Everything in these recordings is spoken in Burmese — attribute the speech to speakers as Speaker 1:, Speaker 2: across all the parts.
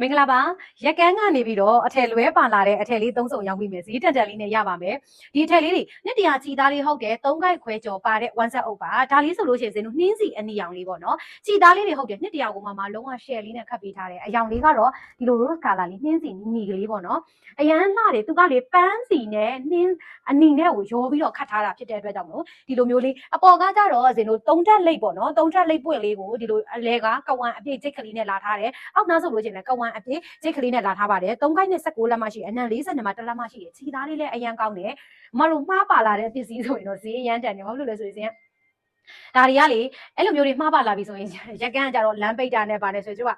Speaker 1: မင်္ဂလာပါရက်ကန်းကနေပြီးတော့အထည်လွဲပါလာတဲ့အထည်လေးသုံးစုံရောက်ပြီမယ်ဈေးတန်တန်လေးနဲ့ရပါမယ်ဒီအထည်လေးတွေနှစ်တရာချီသားလေးဟုတ်တယ်သုံးခိုက်ခွဲကျော်ပါတဲ့ one set အုပ်ပါဒါလေးဆိုလို့ရှိရင်ဈေးနှုန်းနှင်းစီအနီရောင်လေးပေါ့နော်ချီသားလေးတွေဟုတ်တယ်နှစ်တရာကိုမှမလုံးဝ share လေးနဲ့ခတ်ပေးထားတယ်အရောင်လေးကတော့ဒီလို rose color လေးနှင်းစီနီနီကလေးပေါ့နော်အရန်လှတယ်သူကလေပန်းစီနဲ့နှင်းအနီနဲ့ကိုရောပြီးတော့ခတ်ထားတာဖြစ်တဲ့အတွက်ကြောင့်မလို့ဒီလိုမျိုးလေးအပေါ်ကကြတော့ဈေးနှုန်းသုံးတက်လိပ်ပေါ့နော်သုံးတက်လိပ်ပွင့်လေးကိုဒီလိုအလဲကကဝံအပြည့်ချိတ်ကလေးနဲ့လာထားတယ်အောက်နောက်ဆိုလို့ရှိရင်လည်းကဝံအပြည့်ချိတ်ကလေးနဲ့လာထားပါတယ်၃ခိုက်နဲ့16လက်မှရှိတယ်အနံ40နဲ့မှတစ်လက်မှရှိတယ်ခြေသားလေးလည်းအရန်ကောင်းတယ်မတို့မှားပါလာတဲ့ပစ္စည်းဆိုရင်တော့ဈေးအရန်တန်တယ်ဘာလို့လဲဆိုရင်ဒါတွေကလေအဲ့လိုမျိုးတွေမှားပါလာပြီဆိုရင်ရက်ကန်းကကြတော့လမ်းပိတ်တာနဲ့ပါနေဆိုရင်ကျက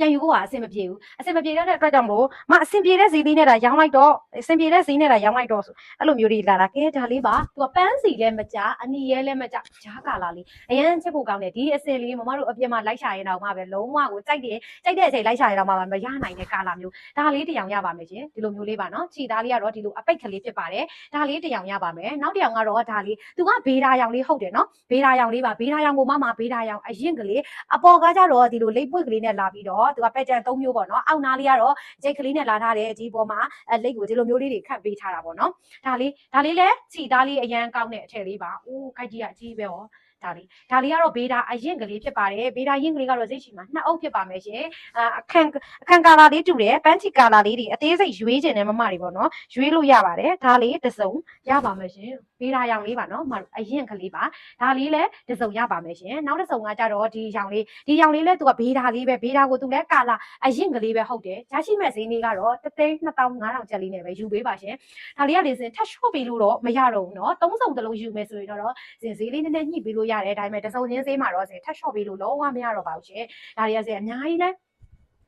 Speaker 1: ပြန်ယူဖို့ကအဆင်မပြေဘူးအဆင်မပြေတဲ့အတွက်ကြောင့်မလို့မအဆင်ပြေတဲ့ဈေးလေးနဲ့ဒါရောင်းလိုက်တော့အဆင်ပြေတဲ့ဈေးနဲ့ဒါရောင်းလိုက်တော့ဆိုအဲ့လိုမျိုးတွေလာတာကဲဒါလေးပါသူကပန်းစီလည်းမကြအနီရဲလည်းမကြဂျားကာလာလေးအရန်ချစ်ဖို့ကောင်းတယ်ဒီအစင်လေးမမတို့အပြင်မှာလိုက်ရှာရင်တော့မှပဲလုံးဝကိုကြိုက်တယ်ကြိုက်တဲ့အချိန်လိုက်ရှာရင်တော့မှမရနိုင်တဲ့ကာလာမျိုးဒါလေးတစ်ယောင်ရပါမယ်ရှင်ဒီလိုမျိုးလေးပါနော်ခြေသားလေးကတော့ဒီလိုအပိတ်ကလေးဖြစ်ပါတယ်ဒါလေးတစ်ယောင်ရပါမယ်နောက်တစ်ယောင်ကတော့ဒါလေးသူကဘေးဒါယောင်လေးဟုတ်တယ်နော်ဘေးဒါယောင်လေးပါဘေးဒါယောင်ကိုမှမဘေးဒါယောင်အရင်ကလေးအပေါ်ကကြတော့ဒီလိုလိပ်ပွက်ကလေးနဲ့လာပြီးတော့သူကပက်တန်၃မျိုးပေါ့နော်အောက်နားလေးကတော့ဂျိတ်ကလေးနဲ့လာထားတယ်ဒီပေါ်မှာအလိပ်ကိုဒီလိုမျိုးလေးတွေခတ်ပေးထားတာပေါ့နော်ဒါလေးဒါလေးလည်းခြေသားလေးအရန်ကောင်းတဲ့အထည်လေးပါအိုးခိုက်ကြီးကအကြီးပဲဟော ဒါလေးဒါလေးကတော့ဘေးဒါအရင်ကလေးဖြစ်ပါတယ်ဘေးဒါရင်ကလေးကတော့စိတ်ချီမှာနှစ်အုပ်ဖြစ်ပါမယ်ရှင်အာအခန့်အခန့်ကာလာလေးတူတယ်ပန်းချီကာလာလေးတွေအသေးစိတ်ရွေးကျင်တဲ့မမတွေပေါ့နော်ရွေးလို့ရပါတယ်ဒါလေးတစ်စုံရပါမယ်ရှင်ပေးတာရောင်လေးပါနော်မမအရင်ကလေးပါဒါလေးလည်းတစ်စုံရပါမယ်ရှင်နောက်တစ်စုံကကြတော့ဒီရောင်လေးဒီရောင်လေးလည်းသူကဘေးတာလေးပဲဘေးတာကိုသူလည်းကာလာအရင်ကလေးပဲဟုတ်တယ်ရရှိမဲ့ဈေးလေးကတော့တသိန်း2500ကျပ်လေးနဲ့ပဲယူပေးပါရှင်ဒါလေးကလေစင်ထပ်ရှော့ပေးလို့တော့မရတော့ဘူးနော်သုံးစုံတစ်လုံးယူမယ်ဆိုရင်တော့စင်ဈေးလေးနည်းနည်းညှိပေးလို့ရတယ်ဒါပေမဲ့တစ်စုံချင်းဈေးမှာတော့စင်ထပ်ရှော့ပေးလို့လုံးဝမရတော့ပါဘူးရှင်ဒါတွေကစင်အများကြီးလဲ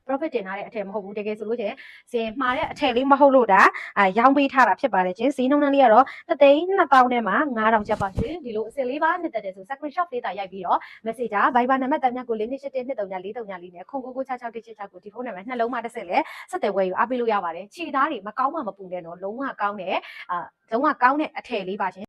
Speaker 1: profit တင်ထားတဲ့အထည်မဟုတ်ဘူးတကယ်ဆိုလို့ကျရင်စင်မှားတဲ့အထည်လေးမဟုတ်လို့ဒါအာရောင်းပေးထားတာဖြစ်ပါတယ်ချင်းဈေးနှုန်းလေးကတော့တသိန်း2000နဲ့မှ9000ကျပ်ပါရှင်ဒီလိုအစင်လေးပါနှစ်သက်တယ်ဆို screenshot လေးတာရိုက်ပြီးတော့ message က Viber နံပါတ်တမ်းများကိုလေးနှစ်ရှစ်တစ်နှစ်တုံညာလေးတုံညာလေးနဲ့ခုံကိုကို66တစ်ချစ်6ကိုဒီဖုန်းနံပါတ်နှလုံးမတစ်စက်လဲဆက်တယ်ဝယ်ယူအားပေးလို့ရပါတယ်ခြေသားတွေမကောင်းမှမပူနဲ့တော့လုံးဝကောင်းတယ်အာလုံးဝကောင်းတဲ့အထည်လေးပါရှင်